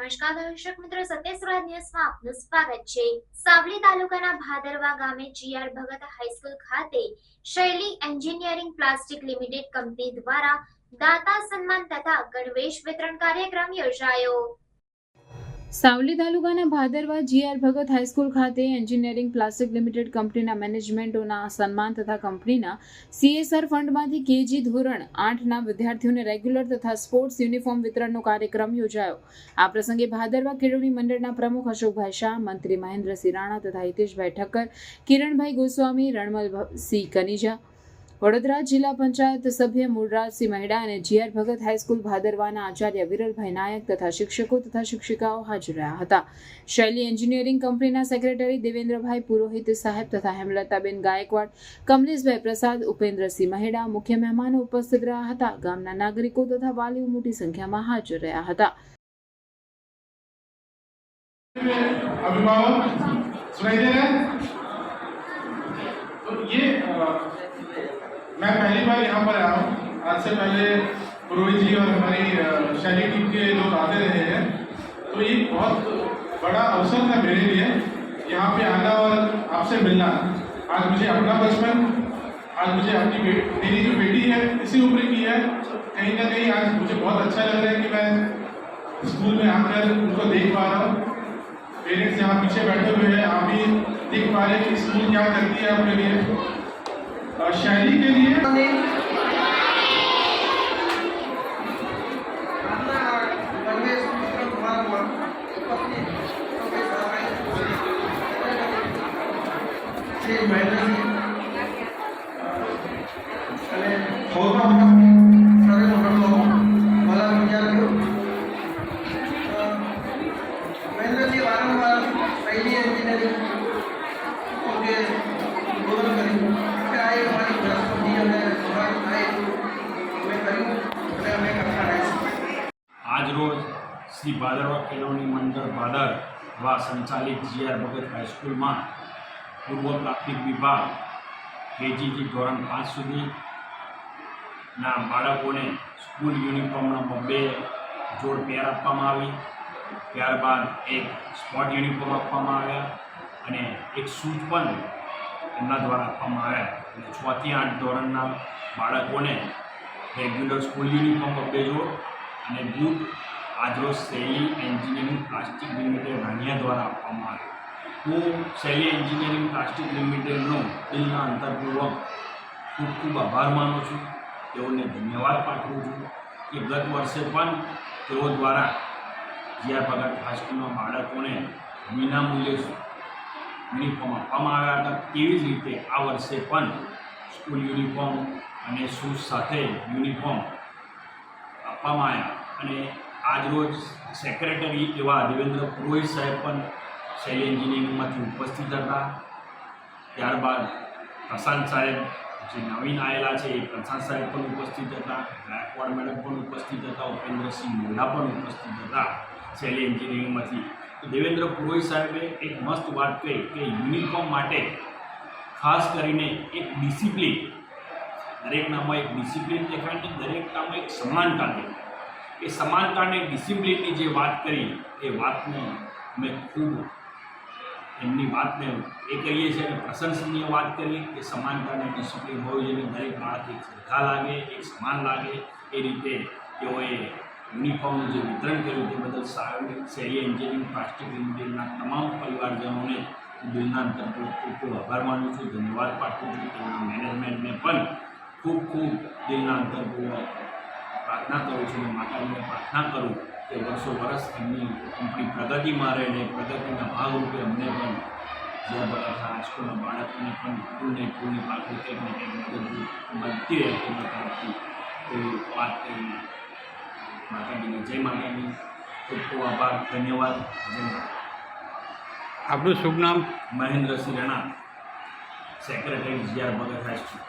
નમસ્કાર દર્શક મિત્રો સત્ય ન્યૂઝમાં આપનું સ્વાગત છે. સાવલી તાલુકાના ભાદરવા ગામે જીઆર ભગત હાઈસ્કૂલ ખાતે શૈલી એન્જિનિયરિંગ પ્લાસ્ટિક લિમિટેડ કંપની દ્વારા દાતા સન્માન તથા ગણવેશ વિતરણ કાર્યક્રમ યોજાયો. સાવલી તાલુકાના Bhadarva GR Bhagat high school ખાતે એન્જિનિયરિંગ પ્લાસ્ટિક લિમિટેડ કંપનીના મેનેજમેન્ટોના સન્માન તથા કંપનીના સીએસઆર ફંડમાંથી કેજી ધોરણ આઠના વિદ્યાર્થીઓને રેગ્યુલર તથા સ્પોર્ટ્સ યુનિફોર્મ વિતરણનો કાર્યક્રમ યોજાયો. આ પ્રસંગે ભાદરવા કેળવણી મંડળના પ્રમુખ અશોકભાઈ શાહ, મંત્રી મહેન્દ્રસિંહ રાણા તથા હિતેશભાઈ ઠક્કર, કિરણભાઈ ગોસ્વામી, રણમલસિંહ કનીજા વડોદરા જિલ્લા પંચાયત સભ્ય મૂળરાજસિંહ મહેડા અને જીઆર ભગત હાઈસ્કૂલ ભાદરવાના આચાર્ય વિરલભાઈ નાયક તથા શિક્ષકો તથા શિક્ષિકાઓ હાજર રહ્યા હતા શૈલી એન્જિનિયરિંગ કંપનીના સેક્રેટરી દેવેન્દ્રભાઈ પુરોહિત સાહેબ તથા હેમલતાબેન ગાયકવાડ કમલેશભાઈ પ્રસાદ ઉપેન્દ્રસિંહ મહેડા મુખ્ય મહેમાનો ઉપસ્થિત રહ્યા હતા ગામના નાગરિકો તથા વાલીઓ મોટી સંખ્યામાં હાજર રહ્યા હતા अभिभावक सुनाई दे रहे हैं तो ये अ, मैं पहली बार यहाँ पर आया हूँ। आज से पहले पुरोहित जी और हमारी शैली टीम के लोग आते रहे हैं। तो ये बहुत बड़ा अवसर था मेरे लिए यहाँ पे आना और आपसे मिलना। आज मुझे अपना बचपन, आज मुझे अपनी मेरी जो बेटी है, इसी उम्र की है। कहीं ना कहीं आज मुझे बहुत अच्छा लग रहा है कि मैं स्कूल में आकर उनको देख पा रहा हूँ। पेरेंट्स यहाँ पीछे बैठे हुए हैं, आप भी देख पा रहे हैं कि स्कूल क्या करती है अपने लिए। शायरी के लिए महेंद्र सिंह શ્રી ભાદરવા કેળવણી મંડળ ભાદર વા સંચાલિત જીઆર ભગત હાઈસ્કૂલમાં પૂર્વ પ્રાથમિક વિભાગ કેજીથી ધોરણ પાંચ સુધીના બાળકોને સ્કૂલ યુનિફોર્મના બબ્બે જોડ પેર આપવામાં આવી. ત્યારબાદ એક સ્પોર્ટ યુનિફોર્મ આપવામાં આવ્યા અને એક શૂઝ પણ એમના દ્વારા આપવામાં આવ્યા. અને છથી આઠ ધોરણના બાળકોને રેગ્યુલર સ્કૂલ યુનિફોર્મ બબ્બે જોડ અને બુટ આજરોજ શૈલી એન્જિનિયરિંગ પ્લાસ્ટિક લિમિટેડ રાણિયા દ્વારા આપવામાં આવ્યો. હું શૈલી એન્જિનિયરિંગ પ્લાસ્ટિક લિમિટેડનો દિલના અંતરપૂર્વક ખૂબ ખૂબ આભાર માનું છું. તેઓને ધન્યવાદ પાઠવું છું કે ગત વર્ષે પણ તેઓ દ્વારા જીઆર ભગત હાઈસ્કૂલના બાળકોને વિનામૂલ્યે યુનિફોર્મ આપવામાં આવ્યા હતા. તેવી જ રીતે આ વર્ષે પણ સ્કૂલ યુનિફોર્મ અને શૂઝ સાથે યુનિફોર્મ આપવામાં આવ્યા અને આજરોજ સેક્રેટરી એવા દેવેન્દ્ર પુરોહિત સાહેબ પણ શૈલી એન્જિનિયરિંગમાંથી ઉપસ્થિત હતા. ત્યારબાદ પ્રશાંત સાહેબ જે નવીન આવેલા છે એ પ્રશાંત સાહેબ પણ ઉપસ્થિત હતા. ગાયકવાડ મેડમ પણ ઉપસ્થિત હતા. ઉપેન્દ્રસિંહ મોઢા પણ ઉપસ્થિત હતા શૈલી એન્જિનિયરિંગમાંથી દેવેન્દ્ર પુરોહિત સાહેબે એક મસ્ત વાત કહી કે યુનિફોર્મ માટે ખાસ કરીને એક ડિસિપ્લિન, દરેકનામાં એક ડિસિપ્લિન દેખાય ને દરેકનામાં એક સમાનતા દેખાય. એ સમાનતા અને ડિસિપ્લિનની જે વાત કરી, એ વાતને મેં ખૂબ એમની વાતને એ કહીએ છીએ અને પ્રશંસનીય વાત કરી કે સમાનતા અને ડિસિપ્લિન હોવી જોઈએ દરેક બાળક એક સરખા લાગે, એક સમાન લાગે. એ રીતે તેઓએ યુનિફોર્મનું જે વિતરણ કર્યું તે બદલ સારી શહેરી એન્જિનિયરિંગ પ્લાસ્ટિક એન્જિનિયરિંગના તમામ પરિવારજનોને દિલના અંતરપૂર્વક ખૂબ ખૂબ આભાર માનું છું. ધન્યવાદ પાઠવું છું તેમના મેનેજમેન્ટને પણ ખૂબ ખૂબ દિલના અંતરપૂર્વક પ્રાર્થના કરું છું અને માતાજીને પ્રાર્થના કરું કે વર્ષો વર્ષ એમની કંપની પ્રગતિમાં રહે અને પ્રગતિના ભાગરૂપે અમને પણ જ્યાં બધા હાઈસ્કૂલના બાળકોને પણ ફૂલને ફૂલની પાકડી કંઈક ને કંઈક મદદરૂપ મળતી રહે તેના તરફથી. એવી વાત કરીને માતાજીને જય માતાજી. ખૂબ ખૂબ આભાર ધન્યવાદ. જય આપણું શુભ નામ? Mahendrasinh Rana secretary GR Bhagat high school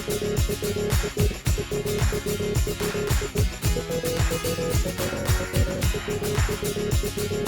Thank you.